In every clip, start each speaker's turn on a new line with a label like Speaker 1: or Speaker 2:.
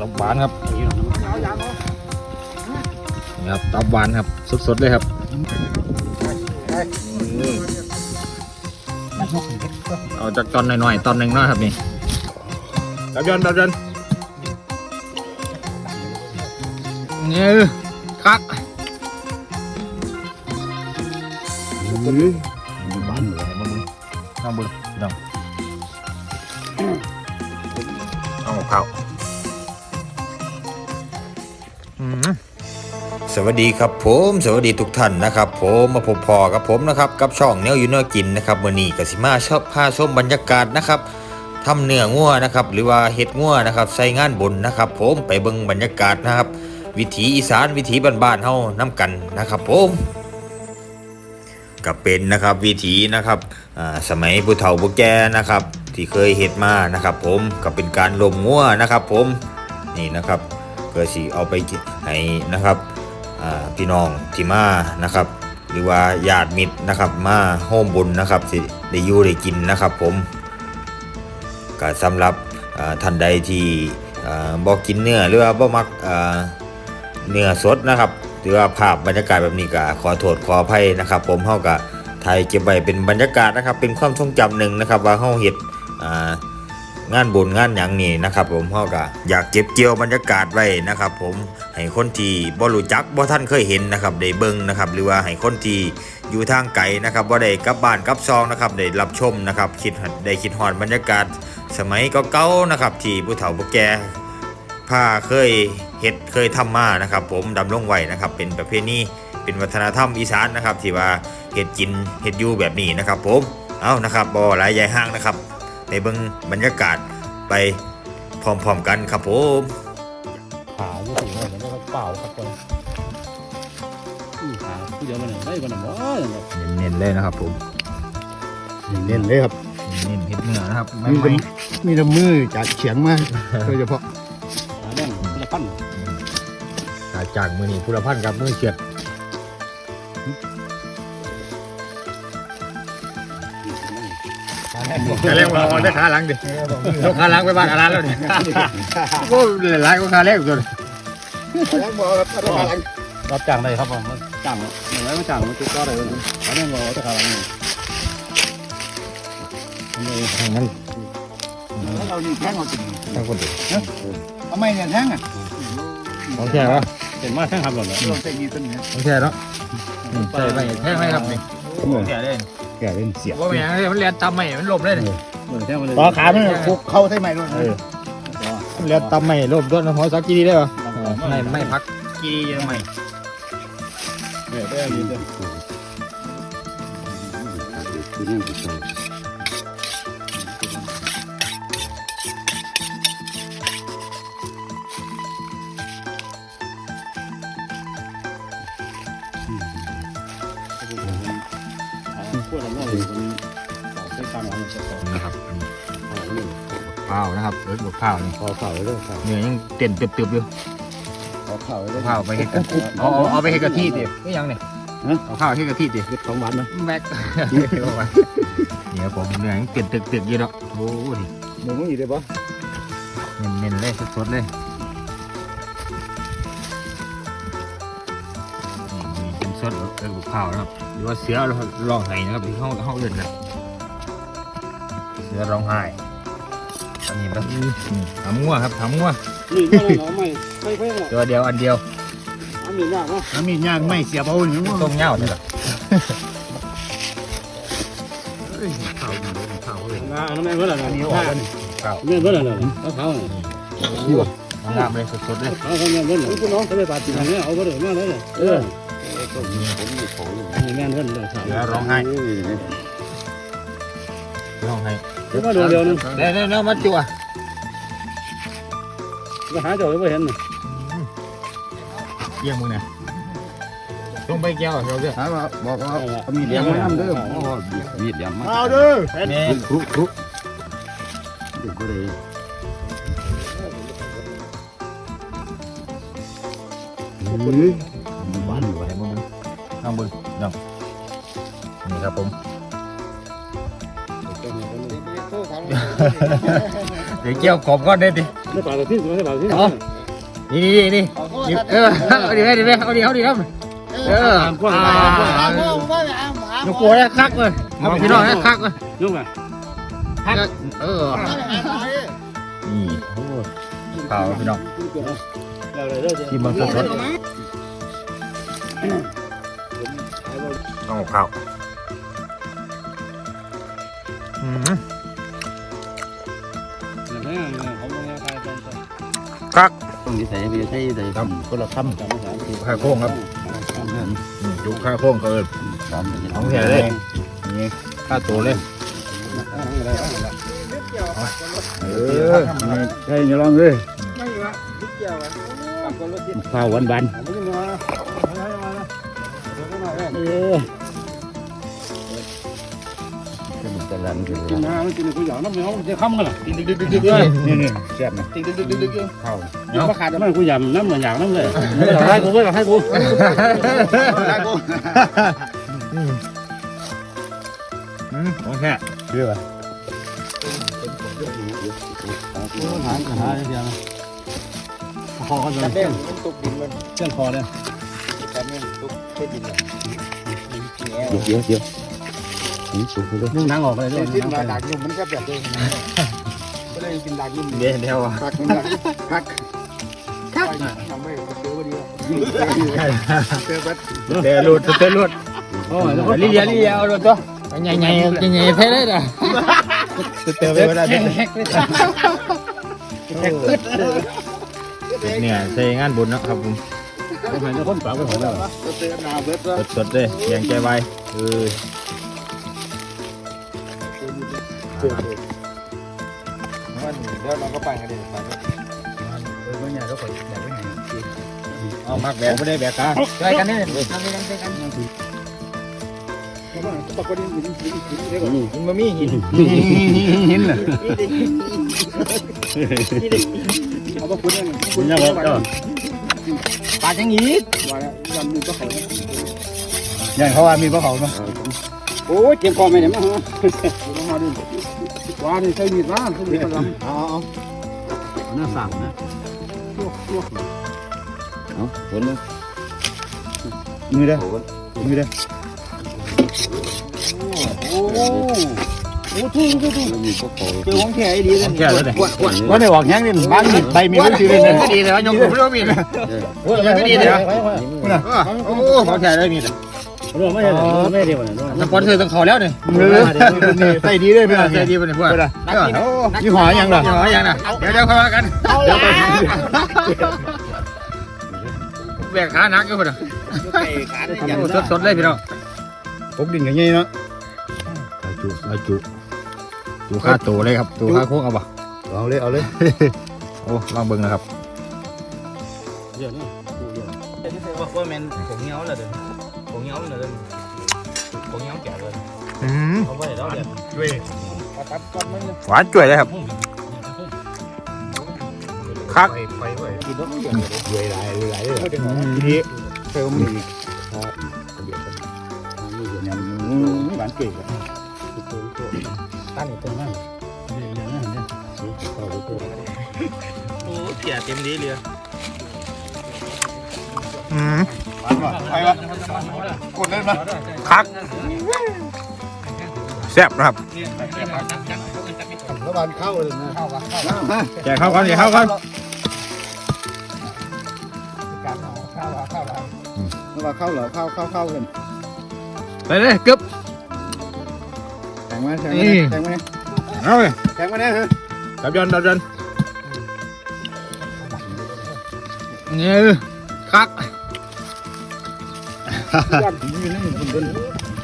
Speaker 1: ตับหวานครับนี่ครับตับหวานครับสดๆเลยครับอืมเอาจากตอนหน่อยๆตอนหนึ่งเนาะครับนี่ตับยอนตับยอนนี่คัก
Speaker 2: บ้านเลยมัน
Speaker 1: น้องบุญน้องเอ
Speaker 3: สวัสดีครับผมสวัสดีทุกท่านนะครับผมมาพบพอกับผมนะครับกับช่องเนื้ออยู่เนื้อกินนะครับวันนี้กสิมาชอบพาชมบรรยากาศนะครับทำเนื้องัวนะครับหรือว่าเห็ดงัวนะครับใส่งานบุญนะครับ ผมไปเบิ่งบรรยากาศนะครับ วิถีอีสานวิถีบ้านๆเฮาน้กันนะครับ ผมก็เป็นนะครับวิถีนะครับสมัยผู้เฒ่าผู้แก่นะครับ ที่เคยเห็ดมานะครับ ผมก็เป็นการลมงัวนะครับ ผมนี่นะครับ พื่อสิเอาไปให้นะครับพี่น้องที่มานะครับ หรือว่าญาติมิตรนะครับมาโฮมบุญนะครับสิได้อยู่ได้กินนะครับ ผมก็สำหรับท่านใดที่บอกกินเนื้อหรือว่าบ่มักเนื้อสดนะครับหรือว่าภาพบรรยากาศแบบนี้ก็ขอโทษขออภัยนะครับ ผมเฮาก็ถ่ายเก็บไว้เป็นบรรยากาศนะครับ เป็นความทรงจำหนึ่งนะครับ ว่าเฮาเฮ็ดอ่า งานบุญงานหยังนี่นะครับ ผมเฮาก็อยากเก็บเกี่ยวบรรยากาศไว้นะครับ ผมให้คนที่บ่รู้จักบ่ท่านเคยเห็นนะครับได้เบิ่งนะครับหรือว่าให้คนที่อยู่ทางไกลนะครับบ่าได้กลับบ้านกลับซองนะครับได้รับชมนะครับคิดได้คิดฮอดบรรยากาศ สมัยเก่าๆนะครับ ที่ผู้เฒ่าผู้แก่พาเคยเฮ็ดเคยทำมานะครับ ผมดำรงไว้นะครับ เป็นประเพณีเป็นวัฒนธรรมอีสานนะครับที่ว่าเฮ็ดกินเฮ็ดอยู่แบบนี้นะครับ ผมเอานะครับบ่หลายใหญ่ห้างนะครับ ในเบิ่งบรรยากาศไปพร้อมๆกันครับผม
Speaker 2: ขาอยู่ถึงว่าแล้วก็เปล่าครับคนขาผู้เดียวมันได้กันหมด
Speaker 1: เน้นๆเลยนะครับผม
Speaker 2: เน้นเลยครับ
Speaker 1: เน้นเห็ดเนื้อนะครับไม่
Speaker 2: มี
Speaker 1: ไม่
Speaker 2: แต่มีแต่มือจากเฉียงมาโดยเฉพาะขาแดงละปั้น
Speaker 1: จากจากมือนี่พุทธพันธ์กับมือเฉียด ขาแรกมาเอาได้ขาหลังดิยกขาหลังไปบ้านขาหลังแล้วนี่โอ้หลายกว่าขาแรกตัว
Speaker 2: แล้วบอกครับถ้าขาหลังรับจ้างได้ครับผมจ้างอย่างไรมาจ้างมันติดต่อได้เลยขาแดงบอกถ้าขาหลัง
Speaker 1: งั้น
Speaker 2: เรานี่แท่งเอาจริง
Speaker 1: ทั้งคนดิ
Speaker 2: ทำไมเนี่ยแท่งอะ
Speaker 1: ของแท้ปะ
Speaker 2: เห็นว่าแท่งครับหรอลองเทคนิคตัวนี้
Speaker 1: ของแท้เนาะอืมใช่ไปแท้ไหมครับนี่ของแท้เลย
Speaker 2: แกเล่นเสีย
Speaker 1: ว่าไม่อย่างนี้มันเรียนตำไม่มันหลบเลยนี่
Speaker 2: ต่อขาไม่คุกเข้าใช่ไหมด้วย
Speaker 1: มันเรียนตำไม่หลบด้วยนะหัวสักกีดีได้ปะไม่ไม่พักกีดียังไม่
Speaker 2: เดี๋ยวได้ยินด้วย
Speaker 1: ข้าวนะครับเออบวกข้าวนี่
Speaker 2: ขอเข่าเลยครับ
Speaker 1: เนื้อยังเต้นตึบๆอยู่
Speaker 2: ขอเข่าเลย
Speaker 1: ข้าวไปเฮ็ดกันเอาเอาเอาไปเฮ็ดกะทิดินี่ยังเนี่ยเอาข้าวเฮ็ดกะทิดิ
Speaker 2: เก็บสองวันนะ
Speaker 1: แม็กนี่ครับผมเนื้อยังเต้นตึกๆอยู่เนาะโอ้ดิ
Speaker 2: หนูมึงอีกได้ปะ
Speaker 1: เน้นๆเลยสดๆเลยนี่เป็นสดเออบวกข้าวนะครับหรือว่าเสือร้องไห้นะครับที่เขาเขาเอื่นนะเสือร้องไห้อั นนี้แบบทำงัวครับทำงัว
Speaker 2: นี่ก็เลยเอาไม่ไม่ไม่ไม่
Speaker 1: ตัวเดียวอันเดียว
Speaker 2: อันนี้ยากเนาะอันนี้ยากไม่เสียเบาหนึ่ง
Speaker 1: ต้มเง่าใช่หรอข้าวดีเลยข้าวเลย
Speaker 2: งาอันนั้นไม่เมื่อไหร่นี่
Speaker 1: ข้าวเลยข้าว
Speaker 2: เมื่อเมื่อไหร่เขาเขา
Speaker 1: งามเลยสดๆเลย
Speaker 2: เขาเขาเมื่อเมื่อไหร่คุณน้องเขาไปปาดติดอย่างนี้เอาไปเลยมาเลยเออแม่นเพิ่นเลย
Speaker 1: เสือร้องไห้ร้องไห้
Speaker 2: เดี๋ยวก็เดี๋ยวเดี๋ยวนึง
Speaker 1: เดี๋ยวเดี๋ยวมาจั่ว
Speaker 2: ก็หาเจ้าไม่เห็น
Speaker 1: เยี่ยมมึงเนี่ยลงไปแก้วเราเด้อ
Speaker 2: หาว่าบอกว่ามีเลี้ยงไว้น้ำเด้อมีเลี้ยงมา
Speaker 1: เอาเด้อนี่
Speaker 2: ครุครุเดี๋ยวก็เลยบ้านอยู่
Speaker 1: ไหนมึงน้องบึงน้องนี่ครับผม เดี๋ยวเกี่ยวกบก่อนได้ดิ
Speaker 2: ไม่ปลาที่ไม่ปลาที่
Speaker 1: นี่นี่นี่นี่เออเอาดิเอาดิเอาดิเอาดิครับเอออ่ายกกลัวแล้วคักเลยเอาพี่น้องแล้วคักเลย
Speaker 2: ยุ่งอะ
Speaker 1: คักเออนี่โอ้ข้าวพี่น้องที่มันสดๆต้องข้าวอืม คัก
Speaker 2: ต้องใส่ไปใส่ใส่
Speaker 1: ครับคนละคำ
Speaker 2: จำไม่ได้
Speaker 1: จุข้าโค้งครับอืมจุข้าโค้งก็เออ
Speaker 2: จำไม่ได้
Speaker 1: ของแท้เลยนี่ข้าตัวเลยเออ
Speaker 2: ใช่อย่าลองเลยข้าววันวันเออ จะรันกินนะมันกินกูอยากน้ำมันจะค้ำกันล่ะดึกดึกดึกดึกเลยนี่นี่แซ่บนะดึกดึกดึกดึกดึกข้าวยังมาขาดมันกูยำน้ำเหมันอยากน้ำเลยให้กูให้กูให้กู
Speaker 1: อืมของแท้
Speaker 2: เชื่อยหาหาเดียวนะคอก็จะเต้นตุกดินมันเต้นคอเลยเส้นดี๋ยเดี๋ยวเดี๋ยว นี่สูงเลยนึ่งหนังออกเลยด้วย
Speaker 4: กินดักยุ่มมันก็แบบเดิมก็เลยกินดักยุ่ม
Speaker 1: เดี๋ยวเดี๋ยวอะ
Speaker 4: พักพักพักทำไม่เจอวันเดียวเจอบัด
Speaker 1: เดี๋ยวหลุดเดี๋ยวหลุด
Speaker 2: โอ้ยแล้ว
Speaker 1: ลีเดียลีเดียเอาหลุดตัวใหญ่ใหญ่ใหญ่เท่เลยนะ
Speaker 4: เจอไปเวลาเด็ก
Speaker 1: เนี่ยใส่งานบุญนะครับผม
Speaker 2: ไปไหนจะพ้นปากไปของเรา
Speaker 4: เจอหนาเบิดแล้ว
Speaker 1: สดๆเลยแยงใจไวเออ
Speaker 4: มันเดี๋ยวเราก็ไปกันเลยไป
Speaker 2: ไม่ใหญ่ก็ไปใหญ่ไปไหน
Speaker 1: เอามักแบกไม่ได้แบกขาช่วยกันเนี่ยทำด้วยกันช่วยกัน
Speaker 4: ปกติหินหินหินเด็ก
Speaker 1: หินบะมี่หิน
Speaker 2: หินเลย
Speaker 4: เอาไปคุณเนี่ย
Speaker 2: คุณยังบอกก็
Speaker 1: ปลาจังอีก
Speaker 4: ว่าแล้วลำนึงก็เขา
Speaker 2: อย่างเขาว่ามีพวกเขาเนาะ
Speaker 4: โอ้ยเก็บคอไม่ได้มั้งฮะต้งมาดิวานี่ใช้มีดนะใช้มีดลำ
Speaker 2: เอาเอาหน้าสั่งนะ
Speaker 4: ตัวตัวก
Speaker 2: เอาผลยมือเด้อมือเด้อ
Speaker 4: โอ้โหโอ้ทุ่งทุ่งทุ่ง
Speaker 2: เจ
Speaker 4: อของแข็งดีเลย
Speaker 1: แค่เลย
Speaker 2: ว่าได้บอกยังนี่บ้านมีใบมีพื้นที่เลย
Speaker 1: ไม่ดีเลยว่ายงผมไม่รู้มีเลย
Speaker 2: ไม่ดีเลยนะ
Speaker 1: โอ้ของแท้เลยมีเลย
Speaker 2: รื่องไม่ได้ไม่ได้วันนั้น
Speaker 1: สปอนเซอร์ต้องขาแล้วเนี่ย
Speaker 2: มือใส่ดีเลยเพื่อน
Speaker 1: ใช่ดีป่ะเนี่ยเพื่อน
Speaker 2: ยี่ห้อยังล่ะ
Speaker 1: ยี่ห้อยังนะเดี๋ยวเดี๋ยวค่อยว่ากันแบกขาหนักอยู่คนอะสดสดเลยพี่น้อง
Speaker 2: พกดินกันยังเนาะ
Speaker 1: จุจุจุค่าตัวเลยครับตัวค่าโค้งเอาปะ
Speaker 2: เอาเลยเอาเลย
Speaker 1: โอ้ลองเบิ่งนะครับ
Speaker 2: เดี๋ยวนี้
Speaker 4: ว่าแมนผมเงี้ยวเลยเด้อ ผมเงี้ยวเลยเด้อผมเงี้ยวแก่เลย
Speaker 1: อืม
Speaker 4: เอาไว้แล้วเดี๋ยว
Speaker 1: จุ้ย
Speaker 4: ตัดก้อนมัน
Speaker 1: หวานจุ้ยเลยครับคัก
Speaker 4: ไปไว้กินต้อง
Speaker 2: รวยหลายรวยหลายเลย
Speaker 1: นี่
Speaker 2: เติมอีกยังหวานเก่ง
Speaker 4: ตั้งตรงนั้น
Speaker 1: โอ้เสียเต็มดีเลยอืม
Speaker 2: ไปวะกดเล่นมา
Speaker 1: คักแซ่บนะครับ
Speaker 2: ระบานเข้าเลยนะเข้าเข้า
Speaker 1: แจกข้าวก่อนแจกข้าวก่อน
Speaker 4: การเอาข้าวข้าว
Speaker 2: ระบานเข้าเหรอเข้าเข้าเข้ากัน
Speaker 1: ไปเลยกึบ
Speaker 2: แทงมาแทงมาแทงมาเนี่ย
Speaker 1: เอาเลย
Speaker 2: แทงมาเนี่ยฮะ
Speaker 1: ดับยนต์ดับยนต์นี่คัก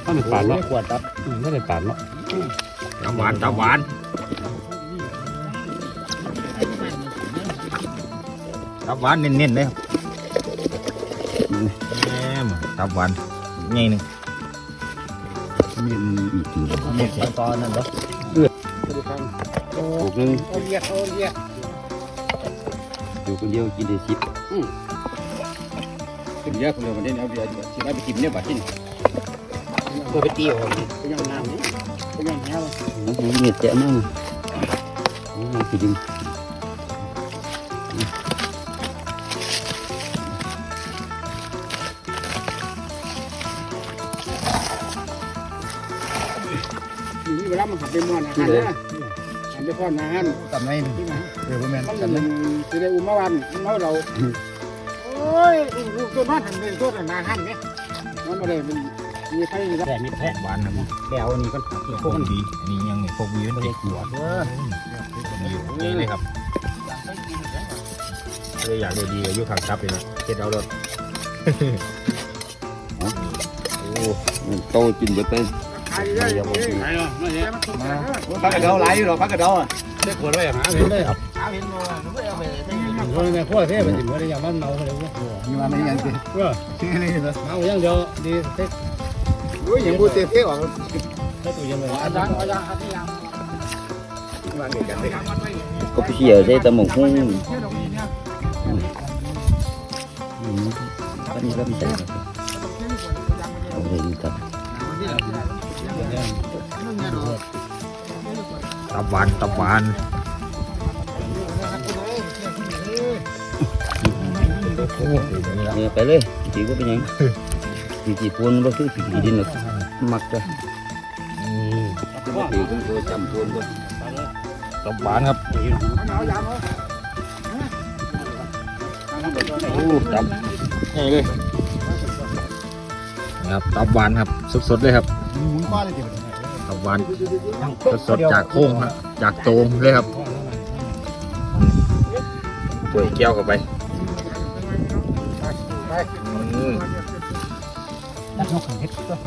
Speaker 2: ถ้าเป็นปานเนาะขวดตับถ้าเป็นปานเนาะ
Speaker 1: จับหวานจับหวานจับหวานเน้นๆเลยครับแหมจับหวานไงหนึ่ง
Speaker 2: มีอีกที
Speaker 1: หมดตอนนั้นเหรอ
Speaker 2: ถูกนึง
Speaker 4: เอาเรียกเอาเรียก
Speaker 2: อยู่คนเดียวกินได้สิบ คนเดียวคนเดียวมันได้เอาเบียร์สิได้ไปกินเนี่ยบัดนี้
Speaker 4: ตัวไปตีอะไปยังน้ำนี่ไปยังแง่
Speaker 2: มันเหงียบแจ๋มากสิดึง
Speaker 4: นี่เวลามันหันไปมอนอาหารนะหันไปพ่อนอาหาร
Speaker 2: ตำไหน
Speaker 4: ที่ไหน
Speaker 2: เดี๋ยวพ่อแม่
Speaker 4: มัน
Speaker 2: ตำไหน
Speaker 4: จะได้อุ้มเมาวันเมาเรา อ้ยลูกตัวบ้านหันเป็นตัวนาหันเนี่ยมันไม่ได้เป็นมีใครมี
Speaker 2: แค่มีแพะ
Speaker 1: หวานนะ
Speaker 2: แก้วนี่ก็ที่
Speaker 1: พ
Speaker 2: โค
Speaker 1: วก
Speaker 2: น
Speaker 1: ดีอันนี้ยังพวกวีมันเด็ก
Speaker 2: หัวเออ
Speaker 1: อยู่นี่เลยครับเลยอยากดูดีกับยุคขังซับเลยนะเจ็ดเอารถโอ้
Speaker 2: โตกินเบิดไป
Speaker 4: ใครได้ยังไงไหนอะไม่เห็นมันถูกแล้ว
Speaker 2: พักกระเดาหลายอยู่หรอกพักกระเดาอะ
Speaker 4: ได้ขวดไว้หาเห็นได้ครับ
Speaker 1: เอาเห็นบ่ว่าหนูไม่เอาไป ใส่
Speaker 4: โอ้ยแม่ขั้วเท่เป็นสิ่งที่อย่างมันเมาเลยว่า
Speaker 2: มีมาไม่ยังสิ
Speaker 4: เออ
Speaker 2: ชื่อนี่เหรอ
Speaker 4: เมาอย่างเดียวดีเท็ก
Speaker 2: โอ้ยยังพูดเตะเท่หวัง
Speaker 4: ได้ตัวยังไงอาจารย์อาจารย์อาจารย์
Speaker 2: มาเกิดกันเลย
Speaker 5: ก็ไปเขี่ยได้แต่หมกหุ้ง
Speaker 4: เที่ยวตรงนี้เนี่ย
Speaker 5: ก็นี่ก็มีแต่เอาเลยกับ
Speaker 1: ตับหวานตับหวาน
Speaker 5: เออไปเลยจีก็เป็นยังจีจีปูนบ่คือจีดินหรอกมักจะ
Speaker 2: ตีกันตัวจำพวนก็
Speaker 1: ตับหวานครับ
Speaker 4: เอายางเอา
Speaker 1: โอ้ตับนี่เลยนะครับตับหวานครับสดๆเลยครับ
Speaker 2: หมุนบ้านเลยจีบ
Speaker 1: ตับหวานสดๆจากโค้งครับจากโตมเลยครับตัวแก้วเข้าไป อืม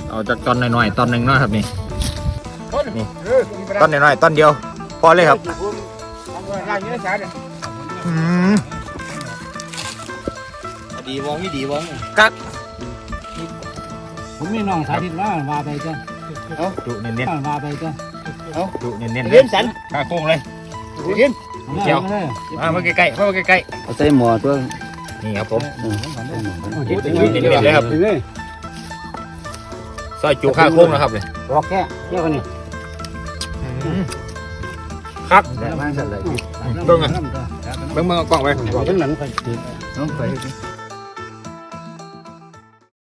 Speaker 1: เอาจากตอนน้อยๆตอนหนึ่งเนาะครับนี่นี่ตอนน้อยๆตอนเดียว พอเลยครับ
Speaker 4: ทำอะไรอย่างนี้นะจ๊ะเนี่ย
Speaker 1: อืม
Speaker 5: ดีวองนี่ดีวอง
Speaker 4: ผมมีน้องสาธิตว่าว่าไปจ้ะ
Speaker 1: ดุเน้น
Speaker 4: ว่าไปจ้ะ
Speaker 1: ๆดุเน้นๆ
Speaker 2: เลี้ยนสัน
Speaker 1: ข้าโค้งเลย
Speaker 2: เลี้ยน
Speaker 1: เกี่ยวมามาใกล้ๆมาใกล้
Speaker 5: เอาใส่หม้อตัว
Speaker 1: ๆ นี่ครับผม
Speaker 2: เลี้ยน
Speaker 1: เน้นๆเลยครับ
Speaker 4: นี่
Speaker 1: ซอยจุข้าโค้งนะครับเลย
Speaker 4: รอกแค่เที่ยวกันนี่
Speaker 1: ครับ
Speaker 2: แล้วมาสั่นเลย
Speaker 1: เบิ่งอะเบิ่งเบิ่งเอากล้องไป
Speaker 4: บอกเป็นหนังไป
Speaker 2: น้องไป